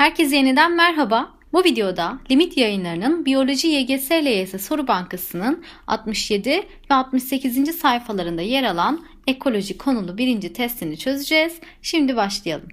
Herkese yeniden merhaba. Bu videoda Limit Yayınları'nın Biyoloji YGS LYS Soru Bankası'nın 67 ve 68. sayfalarında yer alan ekoloji konulu birinci testini çözeceğiz. Şimdi başlayalım.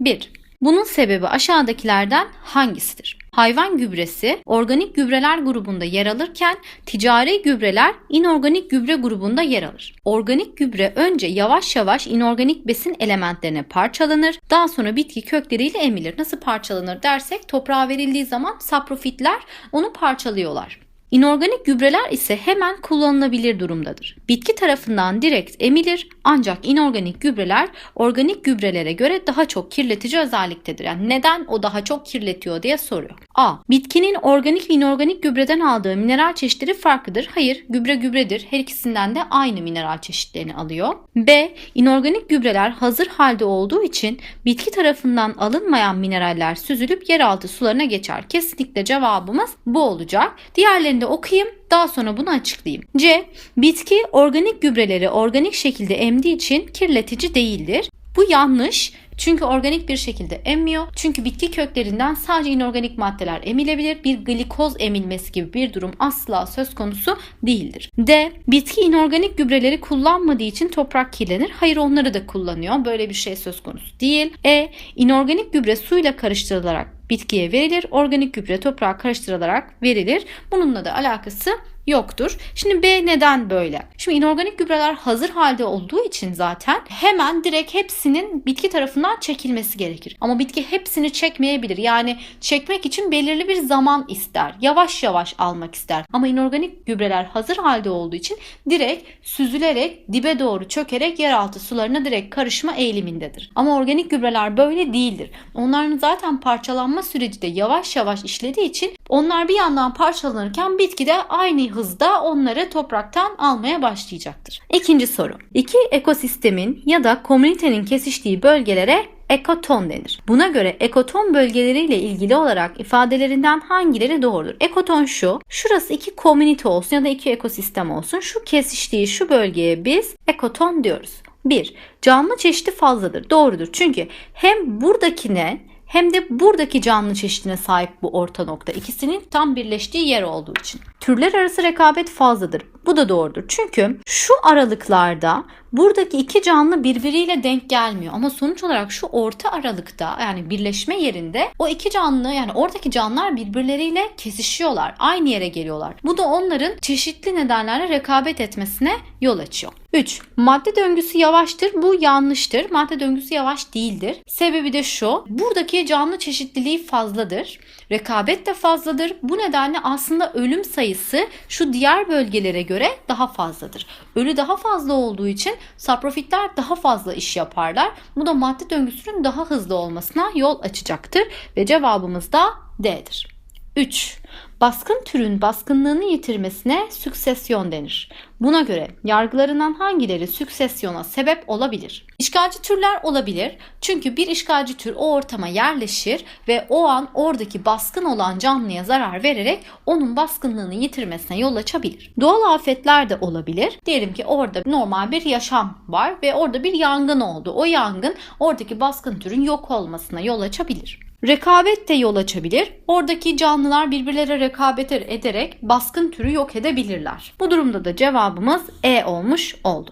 1. Bunun sebebi aşağıdakilerden hangisidir? Hayvan gübresi organik gübreler grubunda yer alırken ticari gübreler inorganik gübre grubunda yer alır. Organik gübre önce yavaş yavaş inorganik besin elementlerine parçalanır. Daha sonra bitki kökleriyle emilir. Nasıl parçalanır dersek toprağa verildiği zaman saprofitler onu parçalıyorlar. İnorganik gübreler ise hemen kullanılabilir durumdadır. Bitki tarafından direkt emilir ancak inorganik gübreler organik gübrelere göre daha çok kirletici özelliktedir. Yani neden o daha çok kirletiyor diye soruyor. A. Bitkinin organik ve inorganik gübreden aldığı mineral çeşitleri farklıdır. Hayır, gübre gübredir. Her ikisinden de aynı mineral çeşitlerini alıyor. B. İnorganik gübreler hazır halde olduğu için bitki tarafından alınmayan mineraller süzülüp yeraltı sularına geçer. Kesinlikle cevabımız bu olacak. Diğerlerini de okuyayım. Daha sonra bunu açıklayayım. C. Bitki organik gübreleri organik şekilde emdiği için kirletici değildir. Bu yanlış. Çünkü organik bir şekilde emmiyor. Çünkü bitki köklerinden sadece inorganik maddeler emilebilir. Bir glikoz emilmesi gibi bir durum asla söz konusu değildir. D. Bitki inorganik gübreleri kullanmadığı için toprak kirlenir. Hayır onları da kullanıyor. Böyle bir şey söz konusu değil. E. İnorganik gübre suyla karıştırılarak bitkiye verilir. Organik gübre toprağa karıştırılarak verilir. Bununla da alakası yoktur. Şimdi B neden böyle? Şimdi inorganik gübreler hazır halde olduğu için zaten hemen direkt hepsinin bitki tarafından çekilmesi gerekir. Ama bitki hepsini çekmeyebilir. Yani çekmek için belirli bir zaman ister. Yavaş yavaş almak ister. Ama inorganik gübreler hazır halde olduğu için direkt süzülerek dibe doğru çökerek yeraltı sularına direkt karışma eğilimindedir. Ama organik gübreler böyle değildir. Onların zaten parçalanma süreci de yavaş yavaş işlediği için onlar bir yandan parçalanırken bitki de aynı hızda onları topraktan almaya başlayacaktır. İkinci soru. İki ekosistemin ya da komünitenin kesiştiği bölgelere ekoton denir. Buna göre ekoton bölgeleriyle ilgili olarak ifadelerinden hangileri doğrudur? Ekoton şu, şurası iki komünite olsun ya da iki ekosistem olsun. Şu kesiştiği şu bölgeye biz ekoton diyoruz. 1. Canlı çeşidi fazladır. Doğrudur. Çünkü hem buradakine hem de buradaki canlı çeşidine sahip bu orta nokta. İkisinin tam birleştiği yer olduğu için. Türler arası rekabet fazladır. Bu da doğrudur. Çünkü şu aralıklarda buradaki iki canlı birbiriyle denk gelmiyor. Ama sonuç olarak şu orta aralıkta yani birleşme yerinde o iki canlı yani oradaki canlılar birbirleriyle kesişiyorlar. Aynı yere geliyorlar. Bu da onların çeşitli nedenlerle rekabet etmesine yol açıyor. 3. Madde döngüsü yavaştır. Bu yanlıştır. Madde döngüsü yavaş değildir. Sebebi de şu. Buradaki canlı çeşitliliği fazladır. Rekabet de fazladır. Bu nedenle aslında ölüm sayısı şu diğer bölgelere göre daha fazladır. Ölü daha fazla olduğu için saprofitler daha fazla iş yaparlar. Bu da madde döngüsünün daha hızlı olmasına yol açacaktır ve cevabımız da D'dir. 3. Baskın türün baskınlığını yitirmesine süksesyon denir. Buna göre yargılarından hangileri süksesyona sebep olabilir? İşgalci türler olabilir. Çünkü bir işgalci tür o ortama yerleşir ve o an oradaki baskın olan canlıya zarar vererek onun baskınlığını yitirmesine yol açabilir. Doğal afetler de olabilir. Diyelim ki orada normal bir yaşam var ve orada bir yangın oldu. O yangın oradaki baskın türün yok olmasına yol açabilir. Rekabet de yol açabilir. Oradaki canlılar birbirlere rekabet ederek baskın türü yok edebilirler. Bu durumda da cevabımız E olmuş oldu.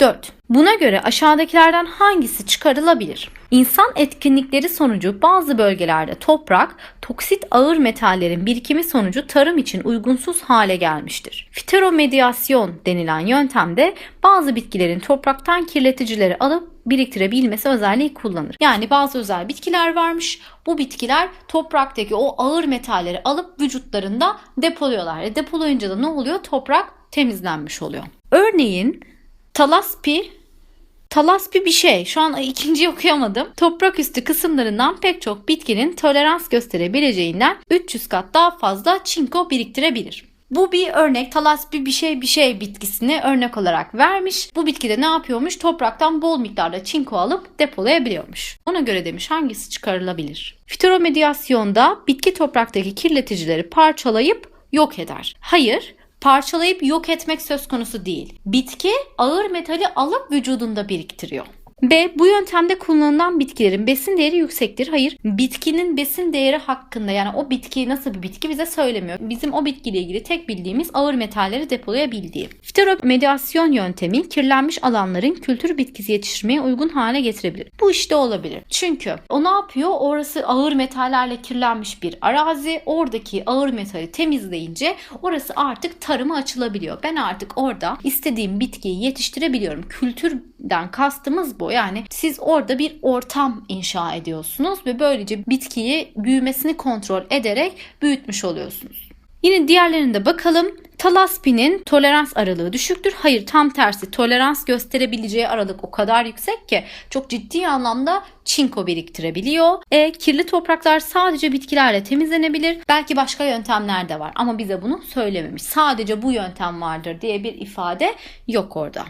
4. Buna göre aşağıdakilerden hangisi çıkarılabilir? İnsan etkinlikleri sonucu bazı bölgelerde toprak, toksit ağır metallerin birikimi sonucu tarım için uygunsuz hale gelmiştir. Fiteromediasyon denilen yöntemde bazı bitkilerin topraktan kirleticileri alıp biriktirebilmesi özelliği kullanır. Yani bazı özel bitkiler varmış. Bu bitkiler topraktaki o ağır metalleri alıp vücutlarında depoluyorlar. E depolayınca da ne oluyor? Toprak temizlenmiş oluyor. Örneğin talaspi Talaspi bir şey. Şu an ikinciyi okuyamadım. Toprak üstü kısımlarından pek çok bitkinin tolerans gösterebileceğinden 300 kat daha fazla çinko biriktirebilir. Bu bir örnek talaspi bir şey bir şey bitkisini örnek olarak vermiş. Bu bitki de ne yapıyormuş? Topraktan bol miktarda çinko alıp depolayabiliyormuş. Ona göre demiş hangisi çıkarılabilir? Fitoromedyasyonda bitki topraktaki kirleticileri parçalayıp yok eder. Hayır, parçalayıp yok etmek söz konusu değil. Bitki ağır metali alıp vücudunda biriktiriyor. B. Bu yöntemde kullanılan bitkilerin besin değeri yüksektir. Hayır. Bitkinin besin değeri hakkında yani o bitki nasıl bir bitki bize söylemiyor. Bizim o bitkiyle ilgili tek bildiğimiz ağır metalleri depolayabildiği. Fitoromediasyon yöntemi kirlenmiş alanların kültür bitkisi yetiştirmeye uygun hale getirebilir. Bu işte olabilir. Çünkü o ne yapıyor? Orası ağır metallerle kirlenmiş bir arazi. Oradaki ağır metali temizleyince orası artık tarıma açılabiliyor. Ben artık orada istediğim bitkiyi yetiştirebiliyorum. Kültürden kastımız bu. Yani siz orada bir ortam inşa ediyorsunuz ve böylece bitkiyi büyümesini kontrol ederek büyütmüş oluyorsunuz. Yine diğerlerine bakalım. Talaspinin tolerans aralığı düşüktür. Hayır tam tersi tolerans gösterebileceği aralık o kadar yüksek ki çok ciddi anlamda çinko biriktirebiliyor. E kirli topraklar sadece bitkilerle temizlenebilir. Belki başka yöntemler de var ama bize bunu söylememiş. Sadece bu yöntem vardır diye bir ifade yok orada.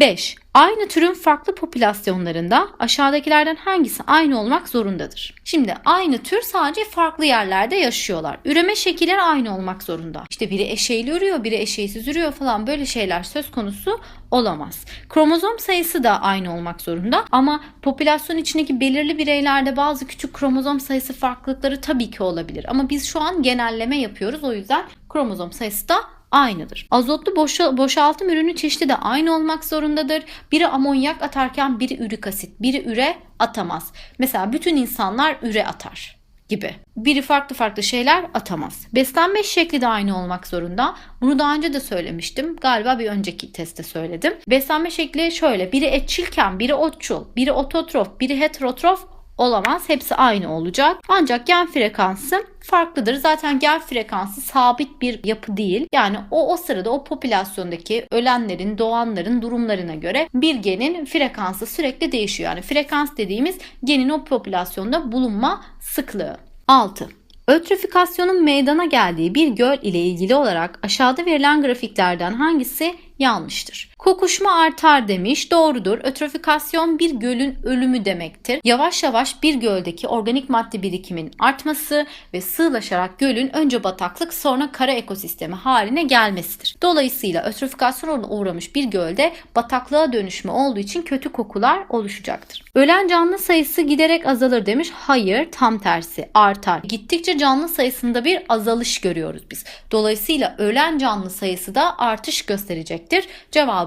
5. Aynı türün farklı popülasyonlarında aşağıdakilerden hangisi aynı olmak zorundadır? Şimdi aynı tür sadece farklı yerlerde yaşıyorlar. Üreme şekilleri aynı olmak zorunda. İşte biri eşeğli ürüyor, biri eşeğsiz ürüyor falan böyle şeyler söz konusu olamaz. Kromozom sayısı da aynı olmak zorunda ama popülasyon içindeki belirli bireylerde bazı küçük kromozom sayısı farklılıkları tabii ki olabilir. Ama biz şu an genelleme yapıyoruz o yüzden kromozom sayısı da aynıdır. Azotlu boşa, boşaltım ürünü çeşidi de aynı olmak zorundadır. Biri amonyak atarken biri ürik asit, biri üre atamaz. Mesela bütün insanlar üre atar gibi. Biri farklı farklı şeyler atamaz. Beslenme şekli de aynı olmak zorunda. Bunu daha önce de söylemiştim. Galiba bir önceki testte söyledim. Beslenme şekli şöyle. Biri etçilken, biri otçul, biri ototrof, biri heterotrof olamaz. Hepsi aynı olacak. Ancak gen frekansı farklıdır. Zaten gen frekansı sabit bir yapı değil. Yani o o sırada o popülasyondaki ölenlerin, doğanların durumlarına göre bir genin frekansı sürekli değişiyor. Yani frekans dediğimiz genin o popülasyonda bulunma sıklığı. 6. Ötrifikasyonun meydana geldiği bir göl ile ilgili olarak aşağıda verilen grafiklerden hangisi yanlıştır? Kokuşma artar demiş. Doğrudur. Ötrofikasyon bir gölün ölümü demektir. Yavaş yavaş bir göldeki organik madde birikimin artması ve sığlaşarak gölün önce bataklık sonra kara ekosistemi haline gelmesidir. Dolayısıyla ötrofikasyona uğramış bir gölde bataklığa dönüşme olduğu için kötü kokular oluşacaktır. Ölen canlı sayısı giderek azalır demiş. Hayır, tam tersi artar. Gittikçe canlı sayısında bir azalış görüyoruz biz. Dolayısıyla ölen canlı sayısı da artış gösterecektir.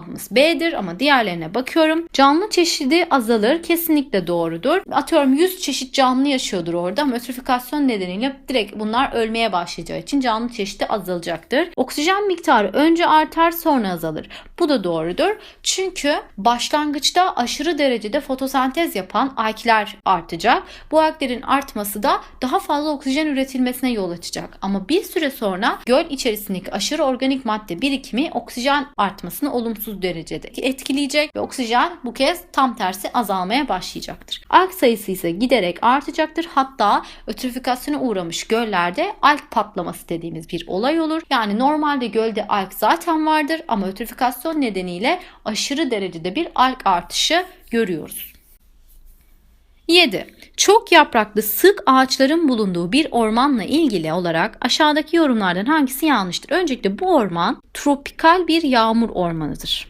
Cevabımız B'dir ama diğerlerine bakıyorum. Canlı çeşidi azalır. Kesinlikle doğrudur. Atıyorum 100 çeşit canlı yaşıyordur orada ama ötrifikasyon nedeniyle direkt bunlar ölmeye başlayacağı için canlı çeşidi azalacaktır. Oksijen miktarı önce artar sonra azalır. Bu da doğrudur. Çünkü başlangıçta aşırı derecede fotosentez yapan alkler artacak. Bu alklerin artması da daha fazla oksijen üretilmesine yol açacak. Ama bir süre sonra göl içerisindeki aşırı organik madde birikimi oksijen artmasını olumsuz derecede etkileyecek ve oksijen bu kez tam tersi azalmaya başlayacaktır. Alg sayısı ise giderek artacaktır. Hatta ötrifikasyona uğramış göllerde alg patlaması dediğimiz bir olay olur. Yani normalde gölde alg zaten vardır ama ötrifikasyon nedeniyle aşırı derecede bir alg artışı görüyoruz. 7. Çok yapraklı sık ağaçların bulunduğu bir ormanla ilgili olarak aşağıdaki yorumlardan hangisi yanlıştır? Öncelikle bu orman tropikal bir yağmur ormanıdır.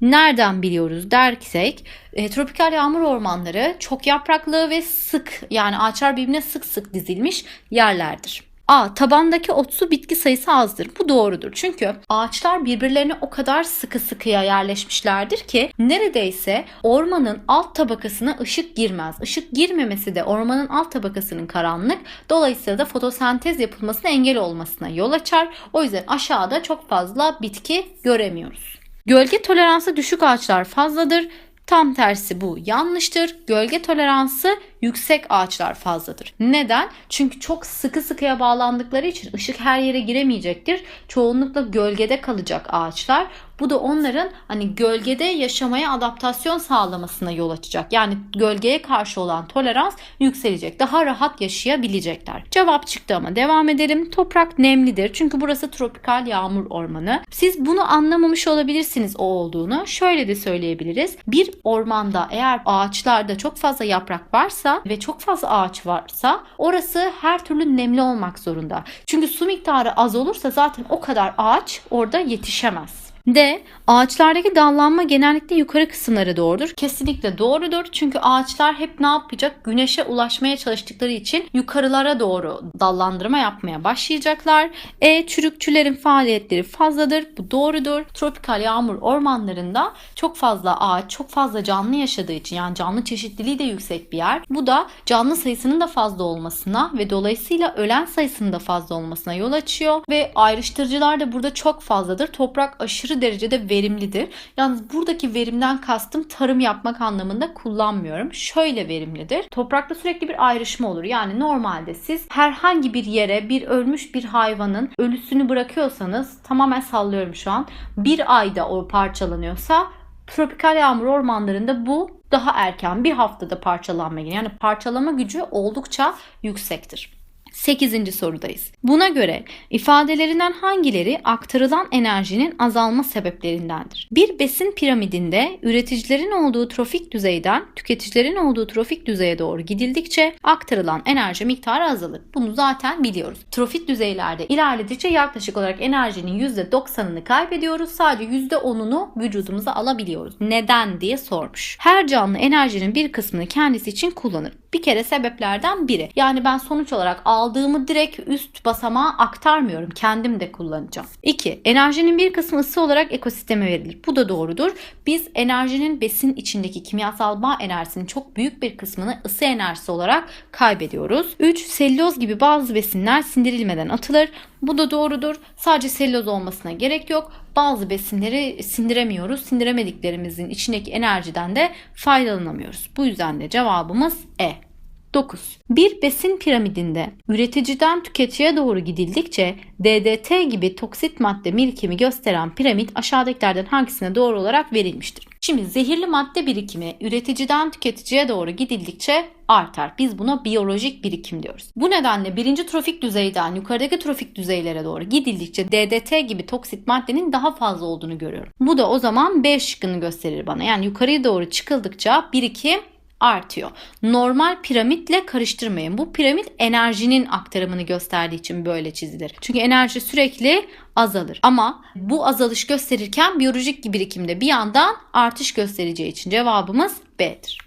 Nereden biliyoruz dersek e, tropikal yağmur ormanları çok yapraklı ve sık yani ağaçlar birbirine sık sık dizilmiş yerlerdir. A. Tabandaki otsu bitki sayısı azdır. Bu doğrudur. Çünkü ağaçlar birbirlerine o kadar sıkı sıkıya yerleşmişlerdir ki neredeyse ormanın alt tabakasına ışık girmez. Işık girmemesi de ormanın alt tabakasının karanlık. Dolayısıyla da fotosentez yapılmasına engel olmasına yol açar. O yüzden aşağıda çok fazla bitki göremiyoruz. Gölge toleransı düşük ağaçlar fazladır. Tam tersi bu yanlıştır. Gölge toleransı yüksek ağaçlar fazladır. Neden? Çünkü çok sıkı sıkıya bağlandıkları için ışık her yere giremeyecektir. Çoğunlukla gölgede kalacak ağaçlar. Bu da onların hani gölgede yaşamaya adaptasyon sağlamasına yol açacak. Yani gölgeye karşı olan tolerans yükselecek. Daha rahat yaşayabilecekler. Cevap çıktı ama devam edelim. Toprak nemlidir. Çünkü burası tropikal yağmur ormanı. Siz bunu anlamamış olabilirsiniz o olduğunu. Şöyle de söyleyebiliriz. Bir ormanda eğer ağaçlarda çok fazla yaprak varsa ve çok fazla ağaç varsa orası her türlü nemli olmak zorunda. Çünkü su miktarı az olursa zaten o kadar ağaç orada yetişemez. D. Ağaçlardaki dallanma genellikle yukarı kısımlara doğrudur. Kesinlikle doğrudur. Çünkü ağaçlar hep ne yapacak? Güneşe ulaşmaya çalıştıkları için yukarılara doğru dallandırma yapmaya başlayacaklar. E. Çürükçülerin faaliyetleri fazladır. Bu doğrudur. Tropikal yağmur ormanlarında çok fazla ağaç, çok fazla canlı yaşadığı için yani canlı çeşitliliği de yüksek bir yer. Bu da canlı sayısının da fazla olmasına ve dolayısıyla ölen sayısının da fazla olmasına yol açıyor ve ayrıştırıcılar da burada çok fazladır. Toprak aşırı derecede verimlidir. Yalnız buradaki verimden kastım tarım yapmak anlamında kullanmıyorum. Şöyle verimlidir. Toprakta sürekli bir ayrışma olur. Yani normalde siz herhangi bir yere bir ölmüş bir hayvanın ölüsünü bırakıyorsanız tamamen sallıyorum şu an. Bir ayda o parçalanıyorsa tropikal yağmur ormanlarında bu daha erken bir haftada parçalanma yani parçalama gücü oldukça yüksektir. 8. sorudayız. Buna göre ifadelerinden hangileri aktarılan enerjinin azalma sebeplerindendir? Bir besin piramidinde üreticilerin olduğu trofik düzeyden tüketicilerin olduğu trofik düzeye doğru gidildikçe aktarılan enerji miktarı azalır. Bunu zaten biliyoruz. Trofik düzeylerde ilerledikçe yaklaşık olarak enerjinin %90'ını kaybediyoruz. Sadece %10'unu vücudumuza alabiliyoruz. Neden diye sormuş. Her canlı enerjinin bir kısmını kendisi için kullanır. Bir kere sebeplerden biri. Yani ben sonuç olarak aldığımı direkt üst basamağa aktarmıyorum. Kendim de kullanacağım. 2. Enerjinin bir kısmı ısı olarak ekosisteme verilir. Bu da doğrudur. Biz enerjinin besin içindeki kimyasal bağ enerjisinin çok büyük bir kısmını ısı enerjisi olarak kaybediyoruz. 3. Selüloz gibi bazı besinler sindirilmeden atılır. Bu da doğrudur. Sadece selüloz olmasına gerek yok. Bazı besinleri sindiremiyoruz. Sindiremediklerimizin içindeki enerjiden de faydalanamıyoruz. Bu yüzden de cevabımız E. 9. Bir besin piramidinde üreticiden tüketiciye doğru gidildikçe DDT gibi toksit madde birikimi gösteren piramit aşağıdakilerden hangisine doğru olarak verilmiştir? Şimdi zehirli madde birikimi üreticiden tüketiciye doğru gidildikçe artar. Biz buna biyolojik birikim diyoruz. Bu nedenle birinci trofik düzeyden yukarıdaki trofik düzeylere doğru gidildikçe DDT gibi toksit maddenin daha fazla olduğunu görüyorum. Bu da o zaman B şıkkını gösterir bana. Yani yukarıya doğru çıkıldıkça birikim artıyor. Normal piramitle karıştırmayın. Bu piramit enerjinin aktarımını gösterdiği için böyle çizilir. Çünkü enerji sürekli azalır. Ama bu azalış gösterirken biyolojik birikimde bir yandan artış göstereceği için cevabımız B'dir.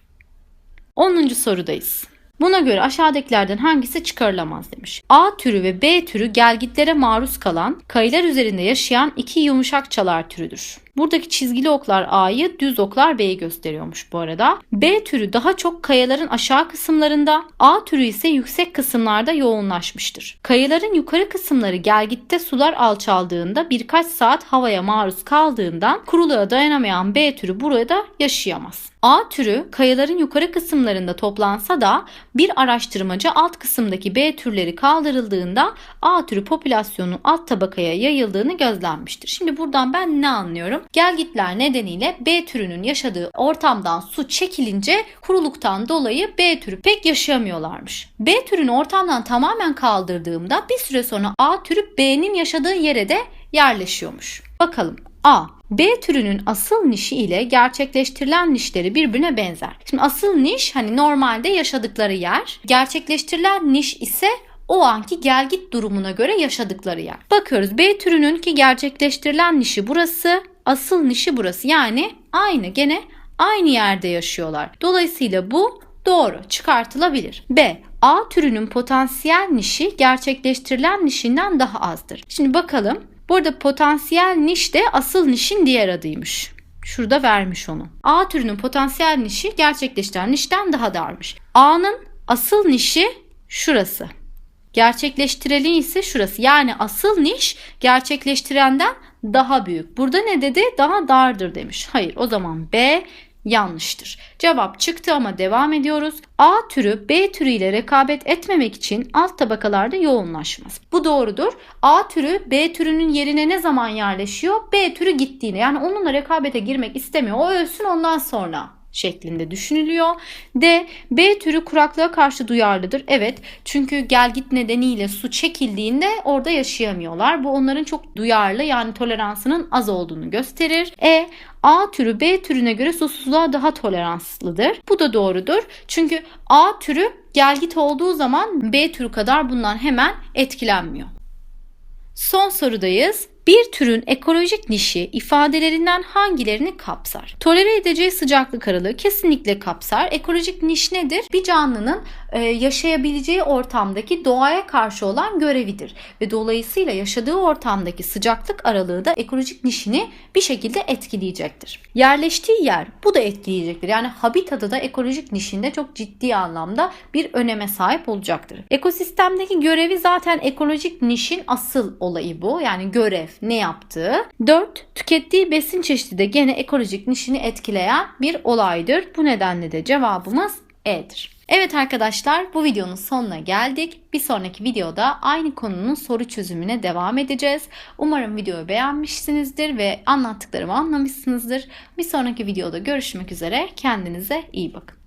10. sorudayız. Buna göre aşağıdakilerden hangisi çıkarılamaz demiş. A türü ve B türü gelgitlere maruz kalan, kayılar üzerinde yaşayan iki yumuşak çalar türüdür. Buradaki çizgili oklar A'yı, düz oklar B'yi gösteriyormuş bu arada. B türü daha çok kayaların aşağı kısımlarında, A türü ise yüksek kısımlarda yoğunlaşmıştır. Kayaların yukarı kısımları gelgitte sular alçaldığında birkaç saat havaya maruz kaldığından kuruluğa dayanamayan B türü burada yaşayamaz. A türü kayaların yukarı kısımlarında toplansa da bir araştırmacı alt kısımdaki B türleri kaldırıldığında A türü popülasyonun alt tabakaya yayıldığını gözlenmiştir. Şimdi buradan ben ne anlıyorum? Gelgitler nedeniyle B türünün yaşadığı ortamdan su çekilince kuruluktan dolayı B türü pek yaşayamıyorlarmış. B türünü ortamdan tamamen kaldırdığımda bir süre sonra A türü B'nin yaşadığı yere de yerleşiyormuş. Bakalım A. B türünün asıl nişi ile gerçekleştirilen nişleri birbirine benzer. Şimdi asıl niş hani normalde yaşadıkları yer. Gerçekleştirilen niş ise o anki gelgit durumuna göre yaşadıkları yer. Bakıyoruz B türünün ki gerçekleştirilen nişi burası, asıl nişi burası. Yani aynı gene aynı yerde yaşıyorlar. Dolayısıyla bu doğru çıkartılabilir. B. A türünün potansiyel nişi gerçekleştirilen nişinden daha azdır. Şimdi bakalım Burada potansiyel niş de asıl nişin diğer adıymış. Şurada vermiş onu. A türünün potansiyel nişi gerçekleştiren nişten daha darmış. A'nın asıl nişi şurası. Gerçekleştireni ise şurası. Yani asıl niş gerçekleştirenden daha büyük. Burada ne dedi? Daha dardır demiş. Hayır o zaman B yanlıştır. Cevap çıktı ama devam ediyoruz. A türü B türü ile rekabet etmemek için alt tabakalarda yoğunlaşmaz. Bu doğrudur. A türü B türünün yerine ne zaman yerleşiyor? B türü gittiğinde. Yani onunla rekabete girmek istemiyor. O ölsün ondan sonra şeklinde düşünülüyor. D. B türü kuraklığa karşı duyarlıdır. Evet çünkü gel git nedeniyle su çekildiğinde orada yaşayamıyorlar. Bu onların çok duyarlı yani toleransının az olduğunu gösterir. E. A türü B türüne göre susuzluğa daha toleranslıdır. Bu da doğrudur. Çünkü A türü gelgit olduğu zaman B türü kadar bundan hemen etkilenmiyor. Son sorudayız. Bir türün ekolojik nişi ifadelerinden hangilerini kapsar? Tolere edeceği sıcaklık aralığı kesinlikle kapsar. Ekolojik niş nedir? Bir canlının yaşayabileceği ortamdaki doğaya karşı olan görevidir ve dolayısıyla yaşadığı ortamdaki sıcaklık aralığı da ekolojik nişini bir şekilde etkileyecektir. Yerleştiği yer bu da etkileyecektir. Yani habitatı da ekolojik nişinde çok ciddi anlamda bir öneme sahip olacaktır. Ekosistemdeki görevi zaten ekolojik nişin asıl olayı bu. Yani görev, ne yaptığı. 4. Tükettiği besin çeşidi de gene ekolojik nişini etkileyen bir olaydır. Bu nedenle de cevabımız E'dir. Evet arkadaşlar bu videonun sonuna geldik. Bir sonraki videoda aynı konunun soru çözümüne devam edeceğiz. Umarım videoyu beğenmişsinizdir ve anlattıklarımı anlamışsınızdır. Bir sonraki videoda görüşmek üzere. Kendinize iyi bakın.